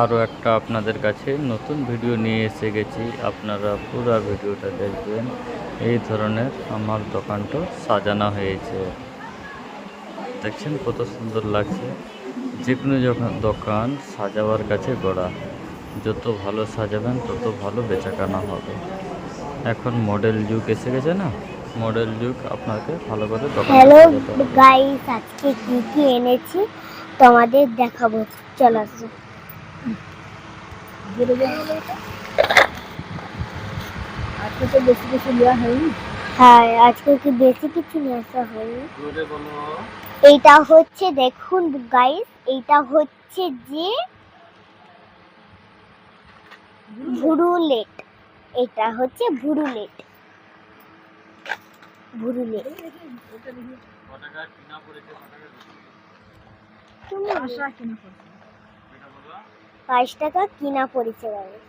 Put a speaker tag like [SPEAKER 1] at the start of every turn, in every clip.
[SPEAKER 1] আরও একটা আপনাদের কাছে নতুন ভিডিও নিয়ে এসে গেছি। আপনারা পুরো ভিডিওটা দেখবেন। এই ধরনের আমার দোকানটা সাজানো হয়েছে। দেখছেন কত সুন্দর লাগছে। যে কোনো যখন দোকান সাজাবার কাছে গড়া। যত ভালো সাজাবেন তত ভালো বেচাকেনা হবে। এখন মডেল যুগ এসে গেছে না? মডেল যুগ আপনাকে ভালো করে দোকান
[SPEAKER 2] হ্যালো গাইস আজকে কি কি এনেছি তোমাদের দেখাবো। চলো
[SPEAKER 3] আজকে তো বেশি কিছু নেওয়া হয়নি
[SPEAKER 2] হ্যাঁ আজকে কি বেশি কিছু নিয়ে আসা হয়নি? এইটা হচ্ছে দেখুন গাইস এইটা হচ্ছে যে ভুরুলেট এটা হচ্ছে ভুরুলেট ভুরুলেট তুমি
[SPEAKER 3] আশা কিনা করছে
[SPEAKER 2] পাঁচ টাকা কিনা পড়েছে গাইস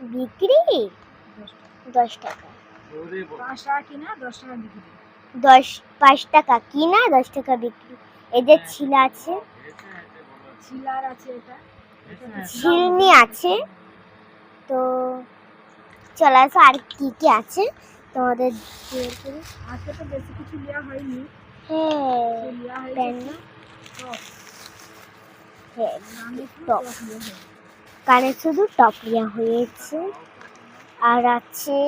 [SPEAKER 2] বিক্রি? দশ টাকা।
[SPEAKER 3] দশ
[SPEAKER 2] পাঁচ টাকা কিনা দশ টাকা বিক্রি। এদের ছিল আছে।
[SPEAKER 3] চিলার আছে
[SPEAKER 2] তো চলে আসো আর কি কি আছে তোমাদের
[SPEAKER 3] আজকে তো বেশি কিছু নেওয়া হয়নি।
[SPEAKER 2] হ্যাঁ
[SPEAKER 3] যে নেওয়া
[SPEAKER 2] প্যান
[SPEAKER 3] হয়েছে টপ।
[SPEAKER 2] কানে শুধু টপ নেওয়া হয়েছে আর আছে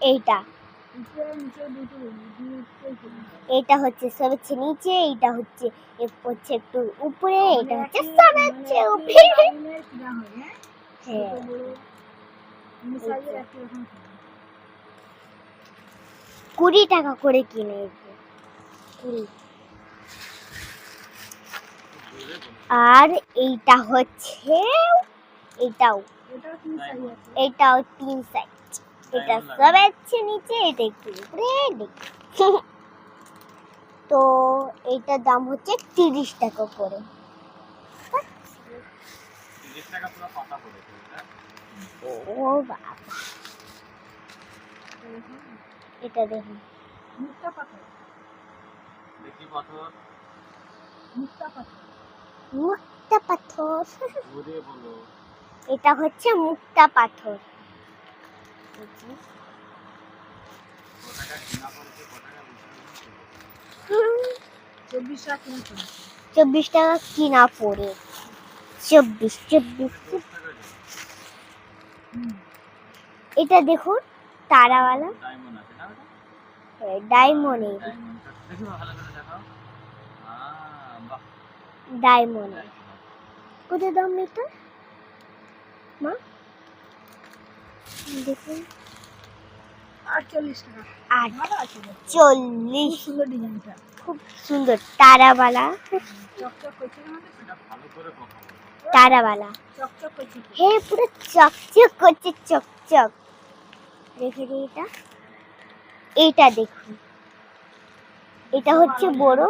[SPEAKER 2] এইটা। এইটা হচ্ছে সব হচ্ছে নিচে, এইটা হচ্ছে হচ্ছে একটু উপরে এটা হচ্ছে সব
[SPEAKER 3] একই-
[SPEAKER 2] হচ্ছে
[SPEAKER 3] মানে
[SPEAKER 2] উপরে
[SPEAKER 3] হয়।
[SPEAKER 2] কুড়ি টাকা করে কিনে কুড়ি আর এইটা হচ্ছে এইটাও
[SPEAKER 3] এটাও তিন সাইজ
[SPEAKER 2] এটাও তিন সাইজ এটা সব আছে নিচে এটা একটু উপরে দেখি তো এইটার দাম হচ্ছে তিরিশ টাকা করে। ও বাবা। এটা দেখুন।
[SPEAKER 3] মুক্তা পাথর। মুক্তা পাথর।
[SPEAKER 2] মুক্তা পাথর। এটা হচ্ছে মুক্তা পাথর।
[SPEAKER 3] চব্বিশ টাকা কিনা
[SPEAKER 2] পড়ে। চব্বিশ চব্বিশ। এটা দেখুন তারাওয়ালা। ডায়মন্ডের। ডায়মন্ডের কত দাম এটা মা? দেখুন।
[SPEAKER 3] আটচল্লিশ টাকা। খুব
[SPEAKER 2] চল্লিশ
[SPEAKER 3] সুন্দর ডিজাইনটা।
[SPEAKER 2] খুব? তারাওয়ালা
[SPEAKER 3] চকচক
[SPEAKER 2] হে পুরো চকচক করছে চকচক। রেখে দিই এটা। এইটা দেখুন। এটা হচ্ছে বড়।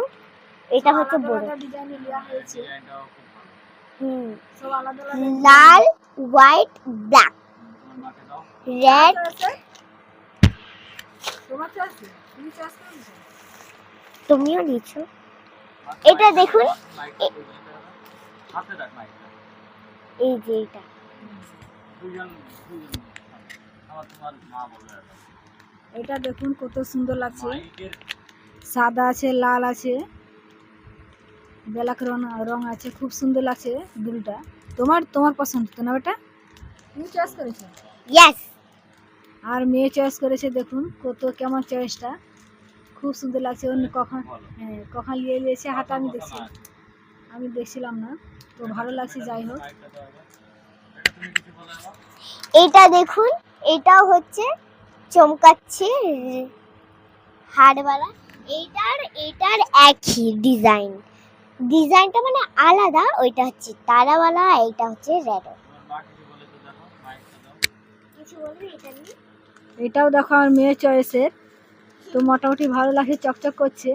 [SPEAKER 2] এটা হচ্ছে বড়। হুম। লাল হোয়াইট ব্ল্যাক। রেড। তুমিও নিছো এটা দেখুন এই যে এটা।
[SPEAKER 3] এটা দেখুন কত সুন্দর লাগছে। সাদা আছে লাল আছে। ব্ল্যাক রং রং আছে খুব সুন্দর লাগছে দুলটা তোমার তোমার পছন্দ তো না বেটা তুমি চয়েস করেছ?
[SPEAKER 2] ইয়েস
[SPEAKER 3] আর মেয়ে চয়েস করেছে দেখুন কত কেমন চয়েসটা খুব সুন্দর লাগছে অন্য কখন হ্যাঁ কখন নিয়ে নিয়েছে হাতে আমি দেখছি আমি দেখছিলাম না তো ভালো লাগছে যাই হোক।
[SPEAKER 2] এটা দেখুন এটাও হচ্ছে চমকাচ্ছে হাড়ওয়ালা এইটার এইটার একই ডিজাইন ডিজাইনটা মানে আলাদা, ওইটা হচ্ছে তারাওয়ালা, এইটা হচ্ছে রেড।
[SPEAKER 3] এটাও দেখো আমার মেয়ের চয়েসের তো মোটামুটি ভালো লাগছে, চকচক করছে।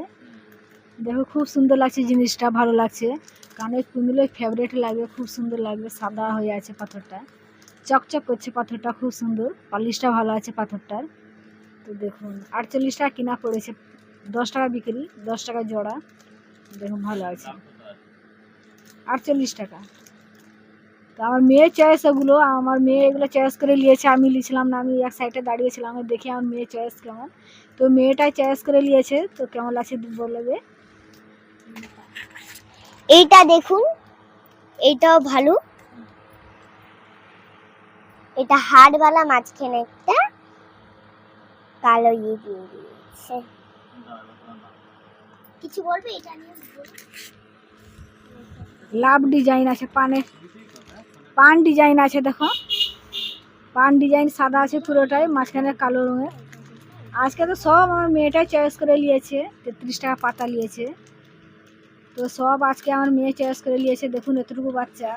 [SPEAKER 3] দেখো খুব সুন্দর লাগছে জিনিসটা, ভালো লাগছে। কানে কুমিলে ফেভারেট লাগবে, খুব সুন্দর লাগবে, সাদা হয়ে আছে পাথরটা। চকচক করছে পাথরটা, খুব সুন্দর। পালিশটা ভালো আছে পাথরটার। তো দেখুন, আটচল্লিশ টাকা কিনা পড়েছে। দশ টাকা বিক্রি, দশ টাকা জোড়া। দেখুন, ভালো আছে। আটচল্লিশ টাকা। তো আমার মেয়ের চয়েস ওগুলো আমার মেয়ে এগুলো চয়েস করে নিয়েছে, আমি লিছিলাম না, আমি এক সাইডে দাঁড়িয়েছিলাম দেখি আমার মেয়ের চয়েস কেমন। তো মেয়েটাই চয়েস করে নিয়েছে, তো কেমন লাগছে বলবে
[SPEAKER 2] এইটা দেখুন, এইটাও ভালো। এটা হাড়ওয়ালা মাঝখানে একটা কালো ইয়ে দিয়ে দিয়েছে। কিছু বলবে? এটা নিয়ে
[SPEAKER 3] লাভ ডিজাইন আছে, পানে। পান ডিজাইন আছে, দেখো। পান ডিজাইন সাদা আছে পুরোটাই, মাঝখানে কালো রঙের। আজকে তো সব আমার মেয়েটাই চয়েস করে নিয়েছে, তেত্রিশ টাকা পাতা নিয়েছে। তো সব আজকে আমার মেয়ে চয়েস করে নিয়েছে, দেখুন এতটুকু বাচ্চা।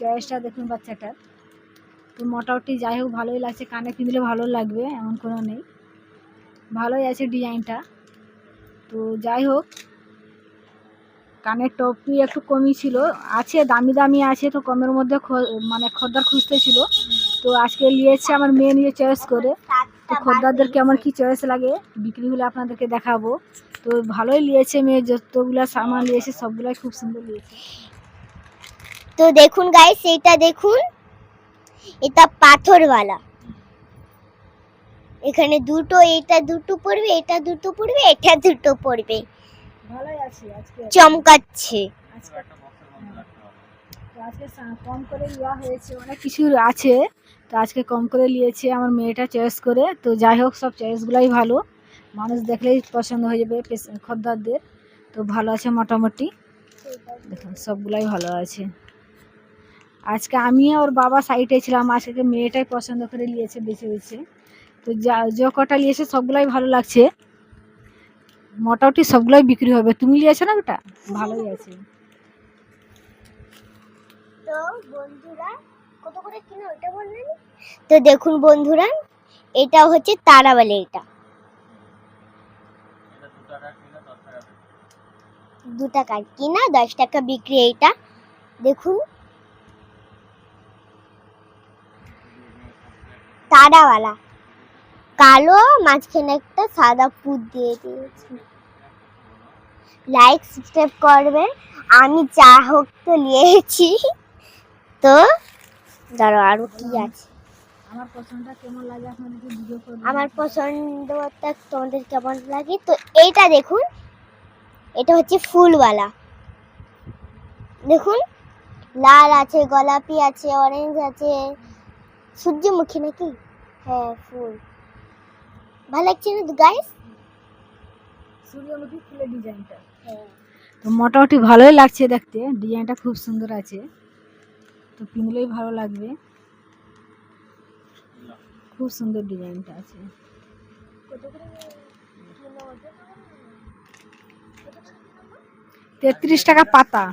[SPEAKER 3] চয়েসটা দেখুন বাচ্চাটার। তো মোটামুটি যাই হোক, ভালোই লাগছে। কানে পিঁধলে ভালো লাগবে, এমন কোনো নেই। ভালোই আছে ডিজাইনটা। তো যাই হোক, কানের টপি একটু কমই ছিল। আছে, দামি দামি আছে, তো কমের মধ্যে মানে খদ্দার খুঁজতে ছিল। তো আজকে নিয়েছে আমার মেয়ে নিয়ে চয়েস করে। তো খদ্দারদের কেমন কি চয়েস লাগে বিক্রি হলে আপনাদেরকে দেখাবো। তো ভালোই নিয়েছে মেয়ে, যতগুলো সামান নিয়েছে সবগুলাই খুব সুন্দর নিয়েছে
[SPEAKER 2] তো দেখুন গাইস এইটা দেখুন, এটা পাথরওয়ালা। এখানে দুটো এটা দুটো পড়বে এটা দুটো পড়বে এটা দুটো পড়বে।
[SPEAKER 3] ভালোই আছে আজকে
[SPEAKER 2] চমকাচ্ছে।
[SPEAKER 3] আজকে তো আজকে কম করে নেওয়া হয়েছে অনেক কিছু আছে। তো আজকে কম করে নিয়েছে আমার মেয়েটা চয়েস করে। তো যাই হোক সব চয়েসগুলাই ভালো। মানুষ দেখলেই পছন্দ হয়ে যাবে খদ্দারদের। তো ভালো আছে মোটামুটি। দেখুন সবগুলাই ভালো আছে। আজকে আমি ওর বাবা সাইডে ছিলাম। আজকে মেয়েটাই পছন্দ করে নিয়েছে বেছে বেছে। তো যা যে কটা নিয়েছে সবগুলাই ভালো লাগছে। মোটামুটি সবগুলাই বিক্রি হবে। তুমি নিয়েছো না ওটা? ভালোই আছে।
[SPEAKER 2] তো বন্ধুরা কত করে কিনো ওটা বললেন তো দেখুন বন্ধুরা এটা হচ্ছে তারাবালি এটা। দু টাকার কিনা দশ টাকা বিক্রি এইটা। দেখুন। তারাওয়ালা। কালো মাঝখানে একটা সাদা ফুট দিয়ে দিয়েছি। লাইক সাবস্ক্রাইব করবেন। আমি যা হোক তো নিয়েছি। তো ধরো আরও কি আছে?
[SPEAKER 3] আমার পছন্দটা কেমন লাগে? আপনাদেরকে ভিডিও করে
[SPEAKER 2] আমার পছন্দটা তোমাদের কেমন লাগে? তো এইটা দেখুন। এটা হচ্ছে ফুলওয়ালা। দেখুন। লাল আছে গোলাপি আছে অরেঞ্জ আছে। সূর্যমুখী নাকি? হ্যাঁ ফুল। ভালো লাগছে না গাইস
[SPEAKER 3] সূর্যমুখী ফুলের ডিজাইনটা।
[SPEAKER 2] হ্যাঁ।
[SPEAKER 3] তো মোটামুটি ভালোই লাগছে দেখতে ডিজাইনটা খুব সুন্দর আছে। তো কিনলেই ভালো লাগবে। খুব সুন্দর ডিজাইনটা আছে। তেত্রিশ টাকা পাতা।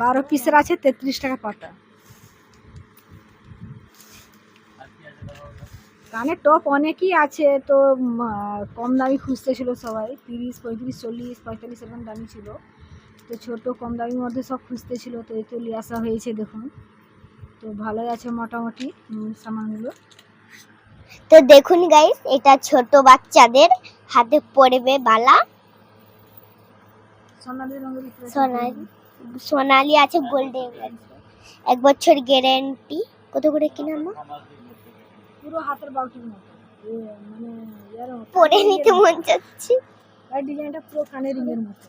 [SPEAKER 3] বারো পিসের আছে তেত্রিশ টাকা পাতা। কানের টপ অনেকই আছে তো কম দামি খুঁজতে ছিল সবাই। তিরিশ পঁয়ত্রিশ চল্লিশ পঁয়তাল্লিশ এরকম দামি ছিল। তো ছোট কম দামির মধ্যে সব খুঁজতে ছিল তো এই তো নিয়ে আসা হয়েছে দেখুন। তো ভালোই আছে মোটামুটি সামানগুলো।
[SPEAKER 2] তো দেখুন গাইস এটা ছোট বাচ্চাদের হাতে পড়বে বালা।
[SPEAKER 3] সোনালি আছে
[SPEAKER 2] সোনালি আছে গোল্ডেন। এক বছর গ্যারেন্টি কত করে কিনা
[SPEAKER 3] পুরো হাতের বাউটির মতো। মানে
[SPEAKER 2] পরে নিতে মন। যাচ্ছে
[SPEAKER 3] আর ডিজাইনটা পুরো কানের রিংয়ের মতো।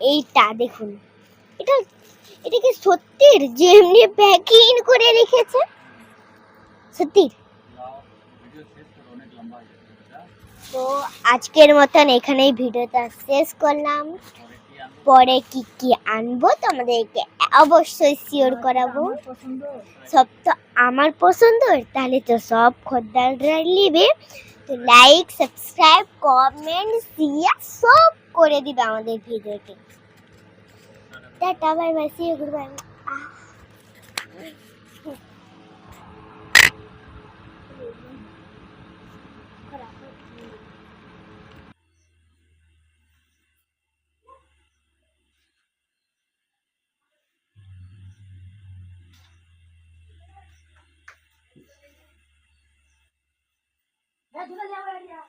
[SPEAKER 2] এইটা দেখুন। এটা এটা কি সত্যির? যেমনি প্যাকিং করে রেখেছে? সত্যি তো আজকের মতন এখানেই ভিডিওটা শেষ করলাম। পরে কি কি আনব তোমাদেরকে অবশ্যই শিওর করাবো। সব তো আমার পছন্দ তাহলে তো সব খদ্দাররা নিবে। তো লাইক সাবস্ক্রাইব কমেন্ট শেয়ার সব করে দিবে আমাদের ভিডিওতে। Tata bye bye see good bye
[SPEAKER 3] হ্যাঁ, দুটো যাব, এই যা।